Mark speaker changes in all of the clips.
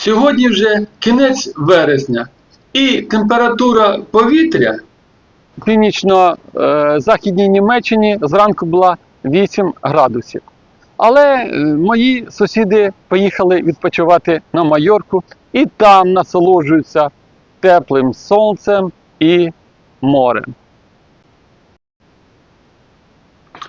Speaker 1: Сьогодні вже кінець вересня, і температура повітря північно-західній Німеччині зранку була 8 градусів. Але е, мої сусіди поїхали відпочивати на Майорку і там насолоджуються теплим сонцем і морем.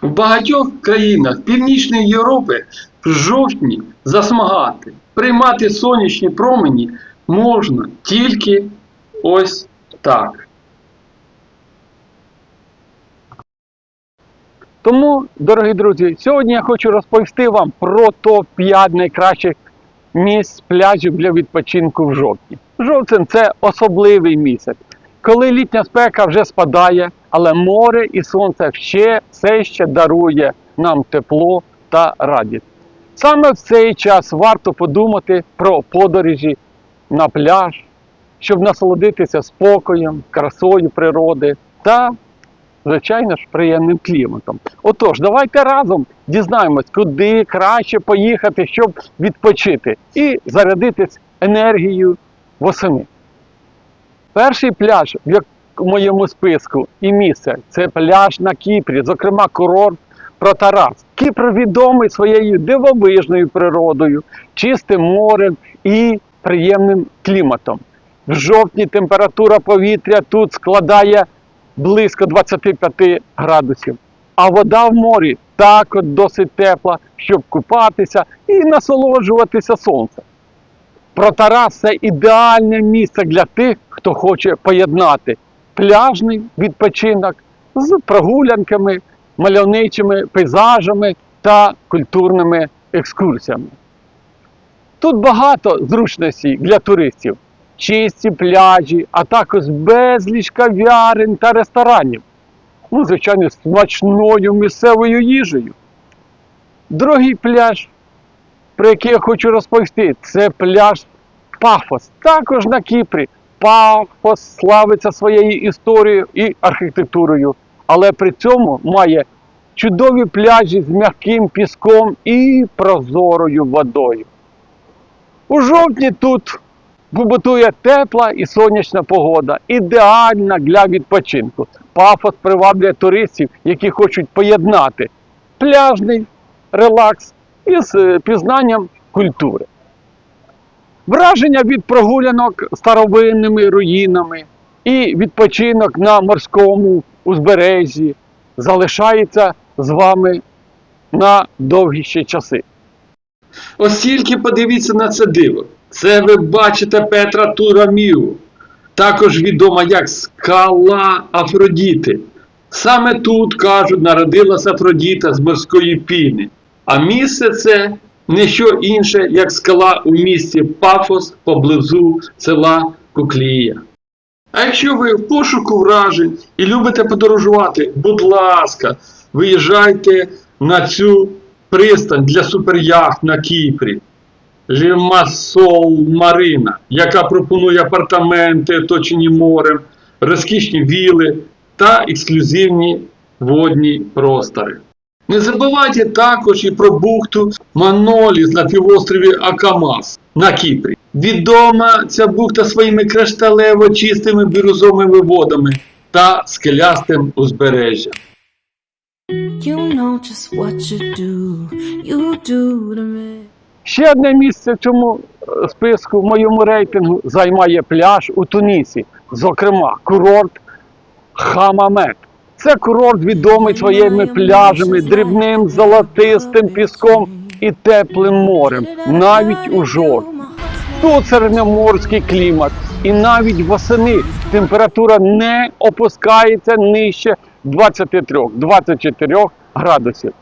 Speaker 1: В багатьох країнах Північної Європи жовтні засмагати, приймати сонячні промені можна тільки ось так. Тому, дорогі друзі, сьогодні я хочу розповісти вам про топ-5 найкращих місць пляжів для відпочинку в жовтні. Жовтень це особливий місяць, коли літня спека вже спадає, але море і сонце ще все ще дарує нам тепло та радість. Саме в цей час варто подумати про подорожі на пляж, щоб насолодитися спокоєм, красою природи та, звичайно ж, приємним кліматом. Отож, давайте разом дізнаємось, куди краще поїхати, щоб відпочити і зарядитись енергією восени. Перший пляж в моєму списку і місце це пляж на Кіпрі, зокрема курорт Протарас. Кіпр відомий своєю дивовижною природою, чистим морем і приємним кліматом. В жовтні температура повітря тут складає близько 25 градусів. А вода в морі також досить тепла, щоб купатися і насолоджуватися сонцем. Протарас це ідеальне місце для тих, хто хоче поєднати пляжний відпочинок з прогулянками, мальовничими пейзажами та культурними екскурсіями. Тут багато зручностей для туристів, чисті пляжі, а також безліч кав'ярень та ресторанів. Ну, звичайно, смачною місцевою їжею. Другий пляж, про який я хочу розповісти, це пляж Пафос, також на Кіпрі. Пафос славиться своєю історією і архітектурою, але при цьому має чудові пляжі з м'яким піском і прозорою водою. У жовтні тут побутує тепла і сонячна погода, ідеальна для відпочинку. Пафос приваблює туристів, які хочуть поєднати пляжний релакс із е, пізнанням культури. Враження від прогулянок старовинними руїнами і відпочинок на морському узбережжі залишається з вами на довгі ще часи. Ось тільки подивіться на це диво. Це ви бачите Петра Турамію, також відома як скала Афродіти. Саме тут, кажуть, народилася Афродіта з морської піни. А місце це не що інше, як скала у місті Пафос поблизу села Куклія. А якщо ви в пошуку вражень і любите подорожувати, будь ласка, виїжджайте на цю пристань для суперяхт на Кіпрі. Лімасол Марина, яка пропонує апартаменти, оточені морем, розкішні віли та ексклюзивні водні простори. Не забувайте також і про бухту Маноліс на півострові Акамас на Кіпрі. Відома ця бухта своїми кришталево чистими бірюзовими водами та скелястим узбережжям.
Speaker 2: You know just what you do, you do to me.
Speaker 1: Ще одне місце в цьому е, списку в моєму рейтингу займає пляж у Тунісі, зокрема курорт Хамамет. Це курорт відомий своїми пляжами, дрібним золотистим піском і теплим морем, навіть у жовтні. Тут середньоморський клімат, і навіть восени температура не опускається нижче 23-24 градусів.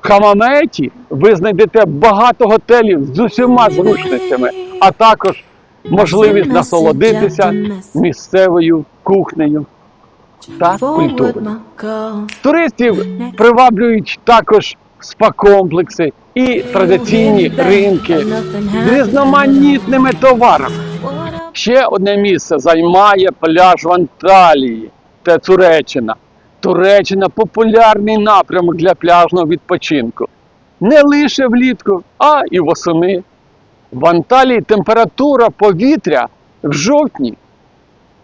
Speaker 1: В Хамаметі ви знайдете багато готелів з усіма зручностями, а також можливість насолодитися місцевою кухнею та культурою. Туристів приваблюють також спа-комплекси і традиційні ринки з різноманітними товарами. Ще одне місце займає пляж в Анталії, це Туреччина. Туреччина популярний напрямок для пляжного відпочинку. Не лише влітку, а і восени. В Анталії температура повітря в жовтні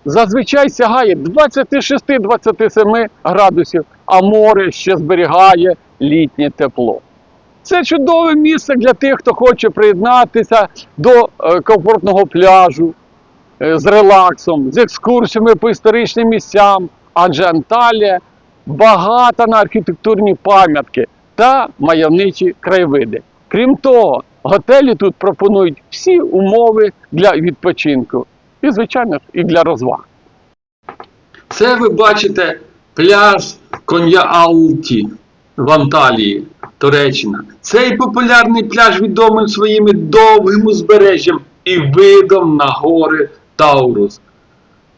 Speaker 1: зазвичай сягає 26-27 градусів, а море ще зберігає літнє тепло. Це чудове місце для тих, хто хоче приєднатися до е, комфортного пляжу е, з релаксом, з екскурсіями по історичним місцям, адже Анталія багата на архітектурні пам'ятки та мальовничі краєвиди. Крім того, готелі тут пропонують всі умови для відпочинку і, звичайно і для розваг. Це ви бачите пляж Кон'я-Алті в Анталії, Туреччина. Цей популярний пляж відомий своїми довгим узбережжям і видом на гори Таурус.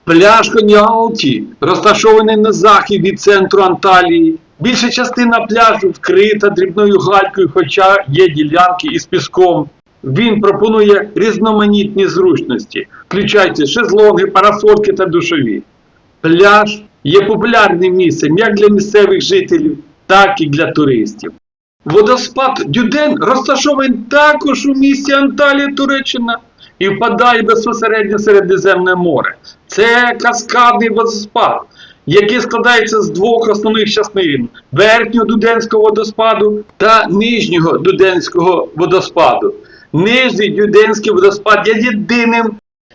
Speaker 1: Пляж Кон'я-Алті розташований на захід від центру Анталії. Більша частина пляжу вкрита дрібною галькою, хоча є ділянки із піском. Він пропонує різноманітні зручності, включаючи шезлонги, парасольки та душові. Пляж є популярним місцем як для місцевих жителів, так і для туристів. Водоспад Дюден розташований також у місті Анталія, Туреччина, і впадає безпосередньо в Середземне море. Це каскадний водоспад, який складається з двох основних частин: верхнього Дуденського водоспаду та нижнього Дуденського водоспаду. Нижній Дюденський водоспад є єдиним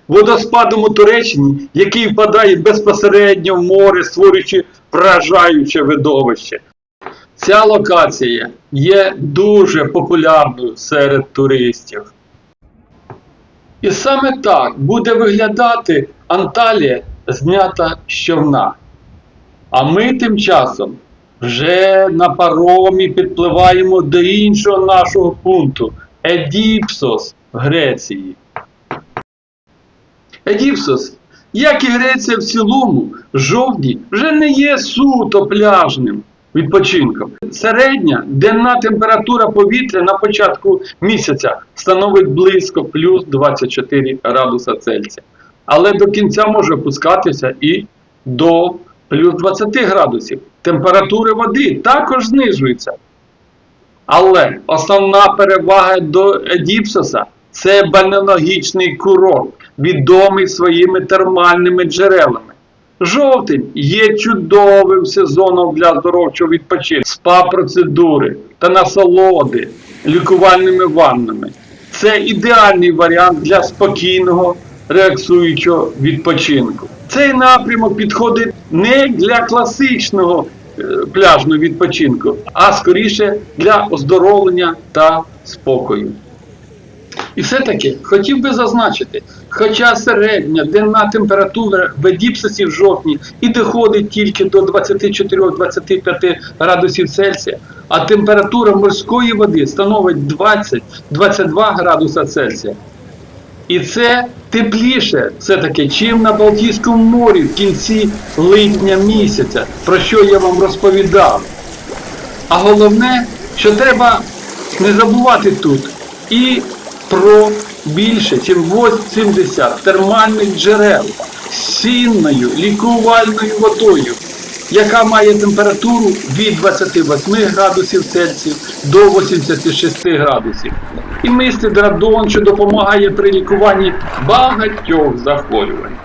Speaker 1: водоспадом у Туреччині, який впадає безпосередньо в море, створюючи вражаюче видовище. Ця локація є дуже популярною серед туристів. І саме так буде виглядати Анталія, знята з човна. А ми тим часом вже на паромі підпливаємо до іншого нашого пункту Едіпсос в Греції. Едіпсос, як і Греція в цілому, жовтні вже не є суто пляжним відпочинком. Середня денна температура повітря на початку місяця становить близько плюс 24 градуса Цельсія. Але до кінця може опускатися і до плюс 20 градусів. Температури води також знижуються. Але основна перевага до Едіпсоса це бальнеологічний курорт, відомий своїми термальними джерелами. Жовтень є чудовим сезоном для здоровчого відпочинку, спа-процедури та насолоди лікувальними ваннами. Це ідеальний варіант для спокійного релаксуючого відпочинку. Цей напрямок підходить не для класичного е, пляжного відпочинку, а скоріше для оздоровлення та спокою. І все-таки хотів би зазначити, хоча середня денна температура в Едіпсосі в жовтні і доходить тільки до 24-25 градусів Цельсія, а температура морської води становить 20-22 градуса Цельсія. І це тепліше все-таки, чим на Балтійському морі в кінці липня місяця, про що я вам розповідав. А головне, що треба не забувати тут і про більше, ніж 80 термальних джерел з сінною лікувальною водою, яка має температуру від 28 градусів Цельсію до 86 градусів. І містить радон, що допомагає при лікуванні багатьох захворювань.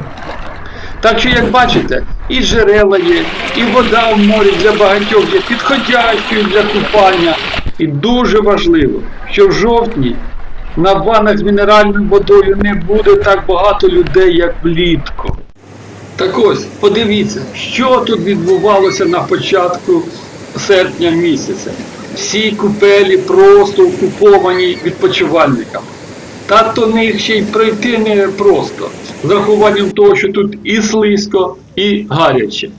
Speaker 1: Так що, як бачите, і джерела є, і вода в морі для багатьох є підходящою для купання. І дуже важливо, що в жовтні на ваннах з мінеральною водою не буде так багато людей, як влітку. Так ось, подивіться, що тут відбувалося на початку серпня місяця. Всі купелі просто окуповані відпочивальниками. Та то них ще й пройти не просто, з рахуванням того, що тут і слизько, і гаряче.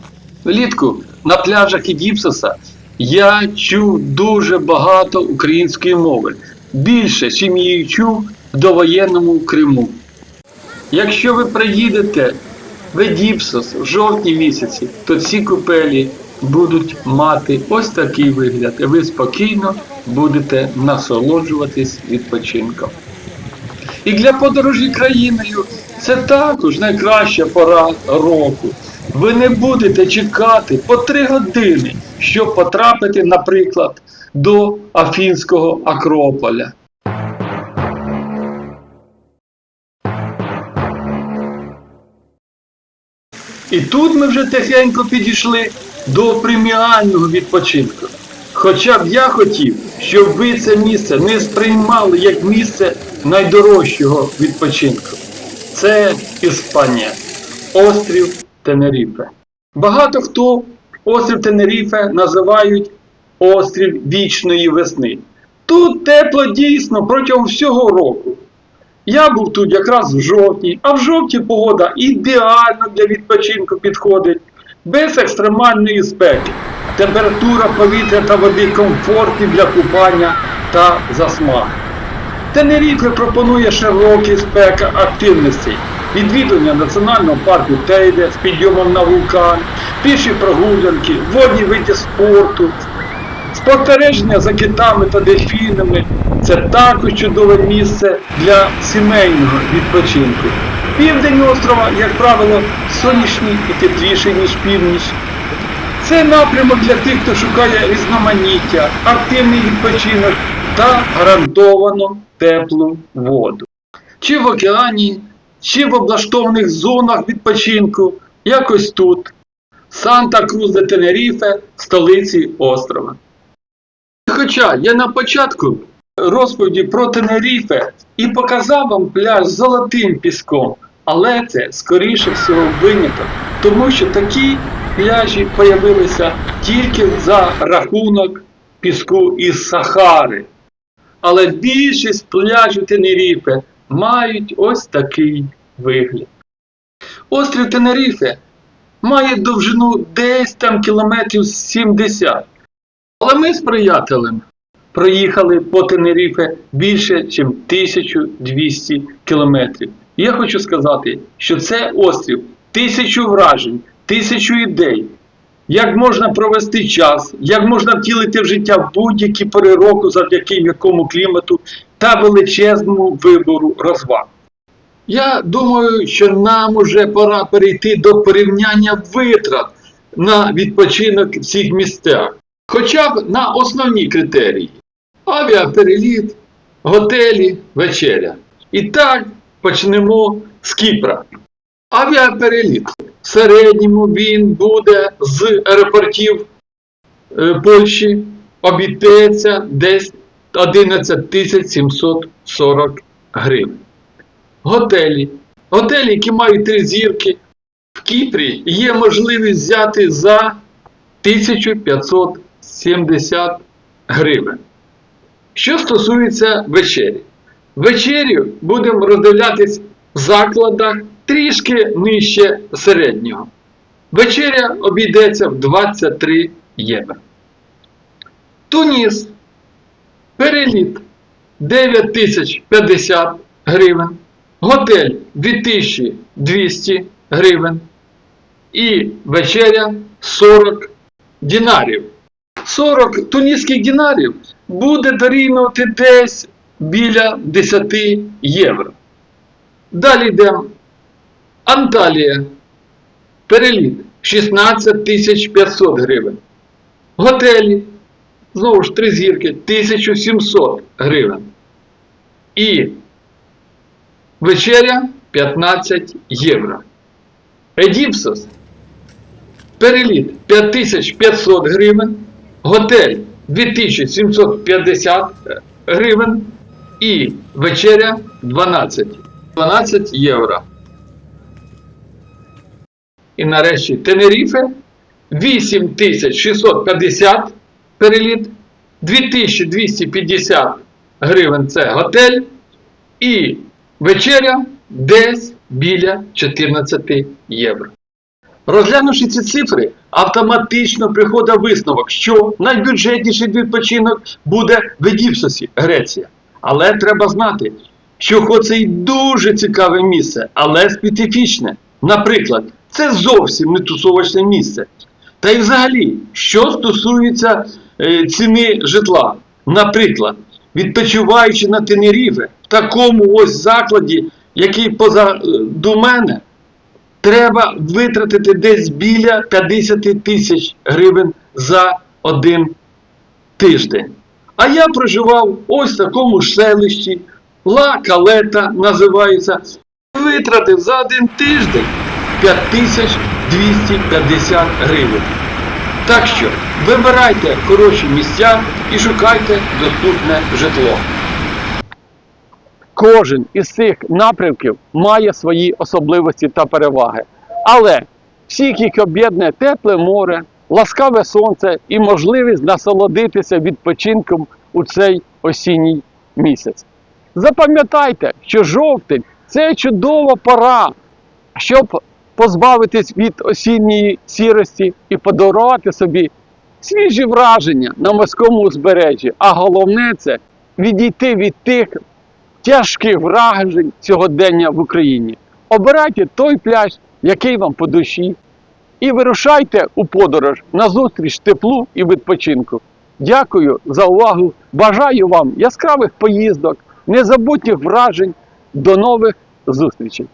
Speaker 1: Влітку на пляжах Ідіпсоса я чув дуже багато української мови. Більше, я її в довоєнному Криму. Якщо ви приїдете в Едіпсос в жовтні місяці, то ці купелі будуть мати ось такий вигляд, і ви спокійно будете насолоджуватись відпочинком. І для подорожі країною це також найкраща пора року. Ви не будете чекати по три години, щоб потрапити, наприклад, до Афінського Акрополя. І тут ми вже тихенько підійшли до преміального відпочинку. Хоча б я хотів, щоб ви це місце не сприймали як місце найдорожчого відпочинку. Це Іспанія, острів Тенеріфе. Багато хто острів Тенеріфе називають острів вічної весни. Тут тепло дійсно протягом всього року. Я був тут якраз в жовтні, а в жовтні погода ідеально для відпочинку підходить, без екстремальної спеки. Температура повітря та води комфортні для купання та засмаги. Тенеріфе пропонує широкий спектр активностей, відвідування національного парку Тейде з підйомом на вулкан, піші прогулянки, водні види спорту, спостереження за китами та дельфінами це також чудове місце для сімейного відпочинку. Південь острова, як правило, сонячний і тепліший, ніж північ. Це напрямок для тих, хто шукає різноманіття, активний відпочинок та гарантовано теплу воду. Чи в океані, чи в облаштованих зонах відпочинку, якось тут. Санта-Крус де Тенеріфе, столиці острова. Хоча я на початку розповіді про Тенеріфе і показав вам пляж з золотим піском, але це скоріше всього виняток, тому що такі пляжі з'явилися тільки за рахунок піску із Сахари. Але більшість пляжів Тенеріфе мають ось такий вигляд. Острів Тенеріфе має довжину десь там кілометрів 70. Але ми з приятелем проїхали по Тенеріфе більше, ніж 1200 кілометрів. Я хочу сказати, що це острів тисячу вражень, тисячу ідей. Як можна провести час, як можна втілити в життя будь-які пори року завдяки м'якому клімату та величезному вибору розваг. Я думаю, що нам уже пора перейти до порівняння витрат на відпочинок в цих місцях. Хоча б на основні критерії: авіапереліт, готелі, вечеря. І так почнемо з Кіпра. Авіапереліт. В середньому він буде з аеропортів е, Польщі обійдеться десь 11 740 гривень. Готелі. Готелі, які мають три зірки, в Кіпрі є можливість взяти за 1570 гривень. Що стосується вечері. Вечерю будемо роздивлятись в закладах трішки нижче середнього. Вечеря обійдеться в 23 євро. Туніс. Переліт 9050 гривень. Готель 2200 гривень. І вечеря 40 дінарів. 40 туніських дінарів буде дорівнювати десь біля 10 євро. Далі йдемо. Анталія. Переліт 16 500 гривень. Готелі. Знову ж три зірки 1700 гривень. І вечеря 15 євро. Едіпсос. Переліт 5500 гривень. Готель 2750 гривень. І вечеря 12. 12 євро. І нарешті Тенеріфе 8650 переліт, 2250 гривень це готель. І вечеря десь біля 14 євро. Розглянувши ці цифри, автоматично приходить висновок, що найбюджетніший відпочинок буде в Едіпсосі, Греція. Але треба знати, що хоч це й дуже цікаве місце, але специфічне. Наприклад, це зовсім не тусовочне місце. Та й взагалі, що стосується е, ціни житла, наприклад, відпочиваючи на Тенеріфе, в такому ось закладі, який позаду мене, треба витратити десь біля 50 тисяч гривень за один тиждень. А я проживав ось в такому селищі, Ла Калета називається, витратив за один тиждень 5 тисяч 250 гривень. Так що вибирайте хороші місця і шукайте доступне житло. Кожен із цих напрямків має свої особливості та переваги. Але всіх їх об'єднує тепле море, ласкаве сонце і можливість насолодитися відпочинком у цей осінній місяць. Запам'ятайте, що жовтень це чудова пора, щоб позбавитись від осінньої сірості і подарувати собі свіжі враження на морському узбережжі. А головне це відійти від тих тяжких вражень сьогодення в Україні. Обирайте той пляж, який вам по душі, і вирушайте у подорож на зустріч теплу і відпочинку. Дякую за увагу. Бажаю вам яскравих поїздок, незабутніх вражень. До нових зустрічей!